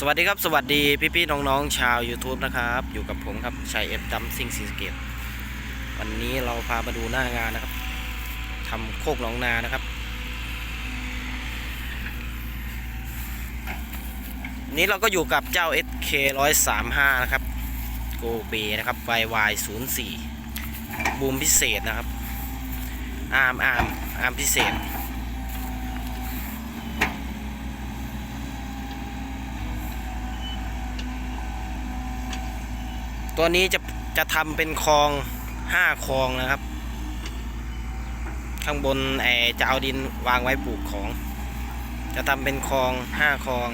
สวัสดีครับสวัสดีพี่ๆน้องๆชาว YouTube นะครับ อยู่กับผมครับชัยเอฟดัมซิงซีสเกตวันนี้เราพามาดูหน้างานนะครับทำโคกหนองนานะครับ นี้เราก็อยู่กับเจ้า SK 135 นะครับ โกเบนะครับ YY 0 4บูมพิเศษนะครับอาร์มอาร์มอาร์มพิเศษ ตัวนี้จะจะทำเป็นคลองห้าคลองนะครับ ข้างบนไอจะเอาดินวางไว้ปลูกของ จะทำเป็นคลองห้าคลอง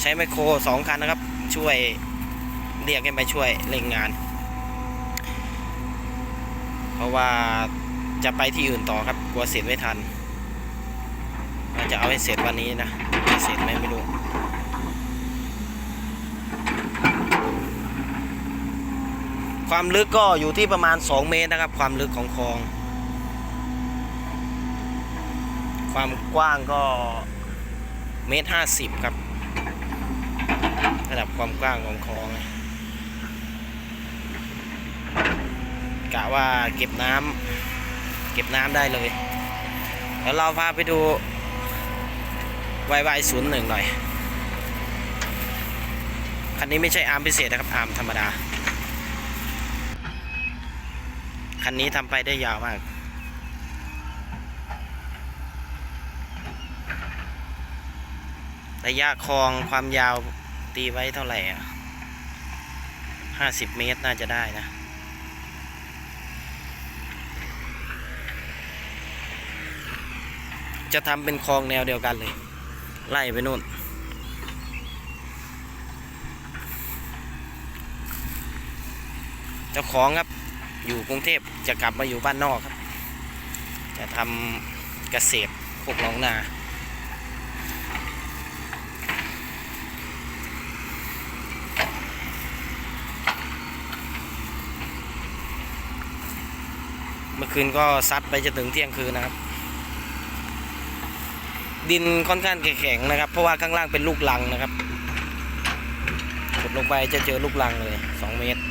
ใช้ไมโครสองคันนะครับ ช่วยเรียกให้มาช่วยเร่งงาน เพราะว่าจะไปที่อื่นต่อครับกลัวเสร็จไม่ทันเราจะเอาให้เสร็จวันนี้นะเสร็จไหมไม่รู้ ความลึกก็อยู่ที่ประมาณ 2 เมตรนะครับ ความลึกของคลอง ความกว้างก็เมตรห้าสิบครับ ระดับความกว้างของคลองกะว่าเก็บน้ำเก็บน้ำได้เลยแล้วเราพาไปดูวายวายศูนย์หนึ่งหน่อย คันนี้ไม่ใช่อาร์มพิเศษนะครับ อาร์มธรรมดา คันนี้ทำไปได้ยาวมากระยะคลองความยาวตีไว้เท่าไหร่อะห้าสิบเมตรน่าจะได้นะ จะทำเป็นคลองแนวเดียวกันเลย ไล่ไปนู่น เจ้าของครับ อยู่กรุงเทพจะกลับมาอยู่บ้านนอกครับ จะทำเกษตรโคกหนองนาเมื่อคืนก็ซัดไปจะถึงเที่ยงคืนนะครับ ดินค่อนข้างแข็งนะครับ เพราะว่าข้างล่างเป็นลูกลังนะครับขุดลงไปจะเจอลูกลังเลย2เมตร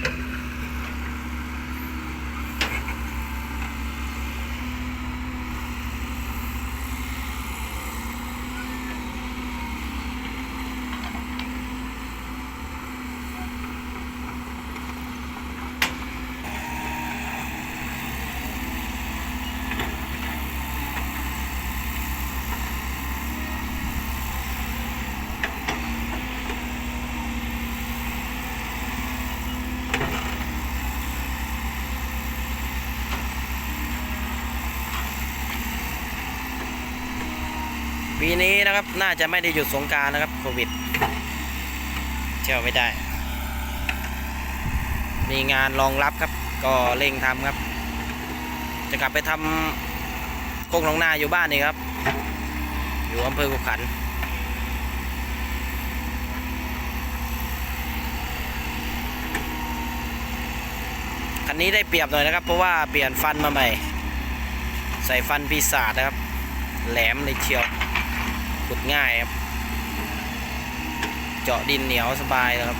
ปีนี้นะครับ น่าจะไม่ได้หยุดสงการนะครับโควิด เที่ยวไม่ได้ มีงานรองรับครับ ก็เร่งทำครับ จะกลับไปทำโคกหนองนาอยู่บ้านนี่ครับ อยู่อำเภอกุขันคันนี้ได้เปรียบหน่อยนะครับ เพราะว่าเปลี่ยนฟันมาใหม่ ใส่ฟันปีศาจนะครับ แหลมเลยเชียว ขุดง่ายครับ เจาะดินเหนียวสบายเลยครับ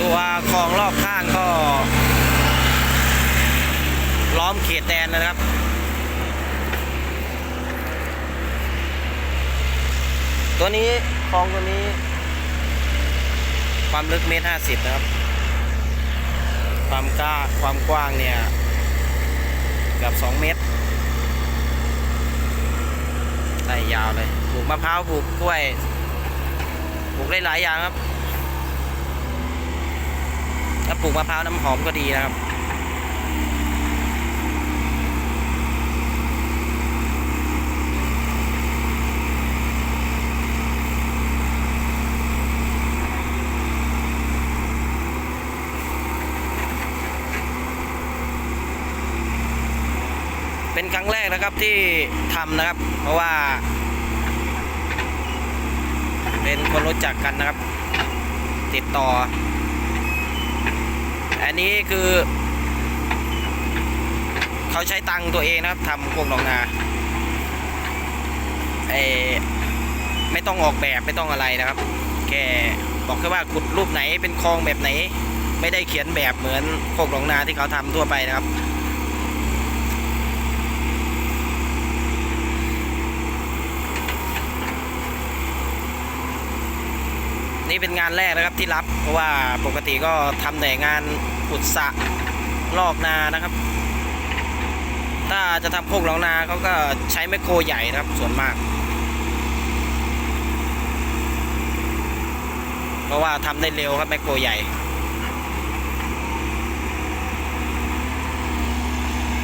ตัวคลองรอบข้างก็ ล้อมเขตแดนนะครับ ตัวนี้คลองตัวนี้ ความลึกเมตรห้าสิบนะครับ ความกล้าความกว้างเนี่ยเกือบสองเมตรไล่ยาวเลยปลูกมะพร้าวปลูกกล้วยปลูกได้หลายอย่างครับถ้าปลูกมะพร้าวน้ำหอมก็ดีนะครับ เป็นครั้งแรกนะครับที่ทำนะครับ เพราะว่า เป็นคนรู้จักกันนะครับ ติดต่อ อันนี้คือ เขาใช้ตังค์ตัวเองนะครับทำโครงหนองนาเอไม่ต้องออกแบบไม่ต้องอะไรนะครับแค่บอกแค่ว่าขุดรูปไหนเป็นคลองแบบไหน ไม่ได้เขียนแบบเหมือนโคกหนองนาที่เขาทำทั่วไปนะครับ นี่เป็นงานแรกนะครับที่รับ เพราะว่าปกติก็ทำแต่งานขุดสะลอกนานะครับ ถ้าจะทำโคกหนองนาเขาก็ใช้แมคโครใหญ่นะครับส่วนมาก เพราะว่าทำได้เร็วครับแมคโครใหญ่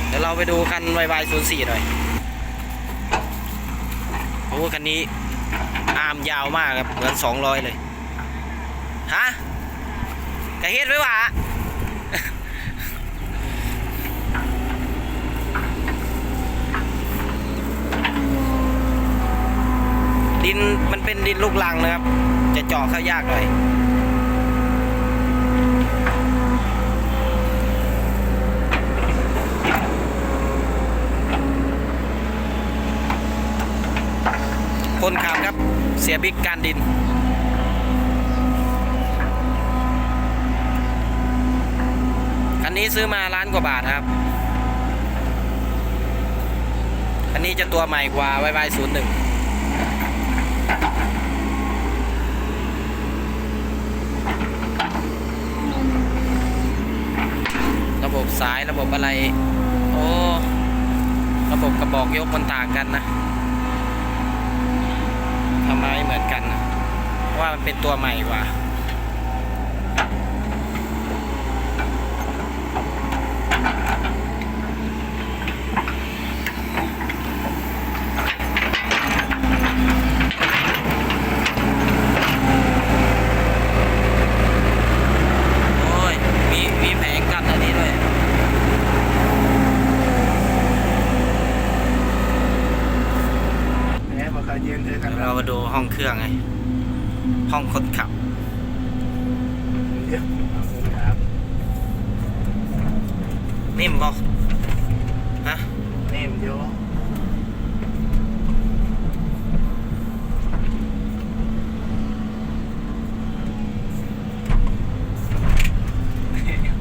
เดี๋ยวเราไปดูคันไวไวศูนย์สี่หน่อยโอ้คันนี้ อาร์มยาวมากครับเหมือนสองร้อยเลย ฮะกระเฮ็ดไว้วะดินมันเป็นดินลูกลังนะครับ จะเจาะเข้ายากหน่อยคนขับครับเสียบิ๊กการดิน นนี้ซื้อมาล้านกว่าบาทครับคันนี้จะตัวใหม่กว่าไวไวศูนย์หนึ่งระบบสายระบบอะไร โอ้ระบบกระบอกยกมันต่างกันนะทำไมเหมือนกันนะเพราะว่ามันเป็นตัวใหม่กว่า โอ้ย มีมีแผงกั้นอันนี้ด้วย แหมบอก เขาเย็นเธอกันเดี๋ยวเรามาดูห้องเครื่องไง ห้องคนขับเดี๋ยวเอาเงินครับนิ่มบ่ฮะเนมโย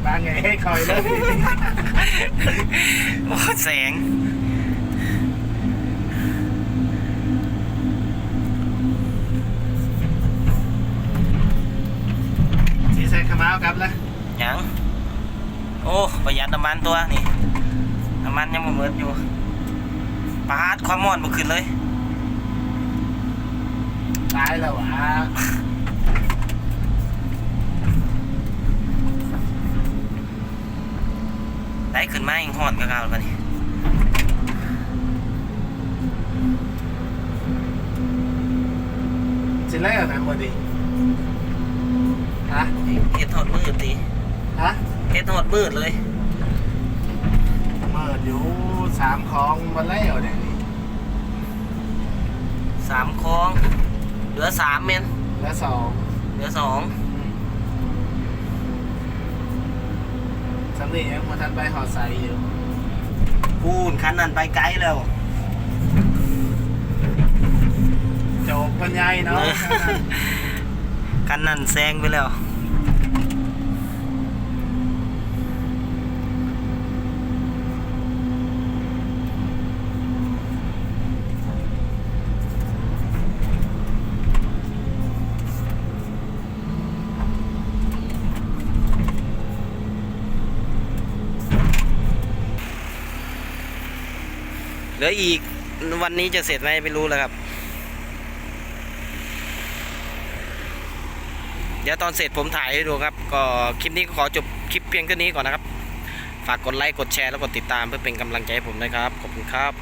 บางไงให้คอยเลยโอ้แสงาวครับละยังโอ้ประหยัดน้ำมันตัวนี่น้ำมันยังบ่เหมือนอยู่ปาดความมอดบ่ขึ้นเลยตายแล้ววะได้ขึ้นมาอีกหอดก็เก่าแล้วบัดนี้สิไล่เอาไหนหมดดิ ฮะเฮ็ดหอดมืดตีฮะเฮ็ดหอดมืดเลยเมื่ออยู่สามของมาไล่เอาเนี่ยนี่สามคลอง เหลือสามเมนแล้วสองเหลือสองสำนียังมาทันไปหอใส่อยู่พูนคันนั้นไปไกลแล้วโจกคนใหญ่เนาะ คันนั้นแซงไปแล้วเหลืออีกวันนี้จะเสร็จไหมไม่รู้แล้วครับ เดี๋ยวตอนเสร็จผมถ่ายให้ดูครับ ก็คลิปนี้ก็ขอจบคลิปเพียงเท่านี้ก่อนนะครับ ฝากกดไลค์กดแชร์แล้วกดติดตามเพื่อเป็นกำลังใจให้ผมนะครับ ขอบคุณครับ